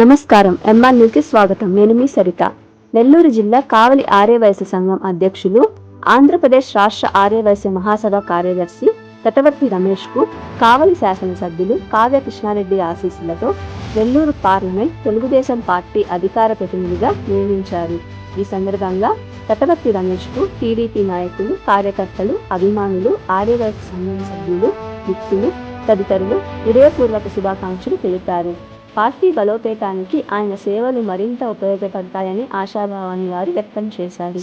నమస్కారం. ఎంఆర్ న్యూస్కి స్వాగతం. నేను మీ సరిత. నెల్లూరు జిల్లా కావలి ఆర్యవైశ్య సంఘం అధ్యక్షులు ఆంధ్రప్రదేశ్ రాష్ట్ర ఆర్యవైశ్య మహాసభ కార్యదర్శి తటవర్తి రమేష్కు కావలి శాసనసభ్యులు కావ్య కృష్ణారెడ్డి ఆశీస్సులతో నెల్లూరు పార్లమెంట్ తెలుగుదేశం పార్టీ అధికార ప్రతినిధిగా నియమించారు. ఈ సందర్భంగా తటవర్తి రమేష్కు టీడీపీ నాయకులు కార్యకర్తలు అభిమానులు ఆర్యవైశ్య సంఘం సభ్యులు వ్యక్తులు తదితరులు హృదయపూర్వక శుభాకాంక్షలు తెలిపారు. పార్టీ బలోపేతానికి ఆయన సేవలు మరింత ఉపయోగపడతాయని ఆశాభావాన్ని వారు వ్యక్తం చేశారు.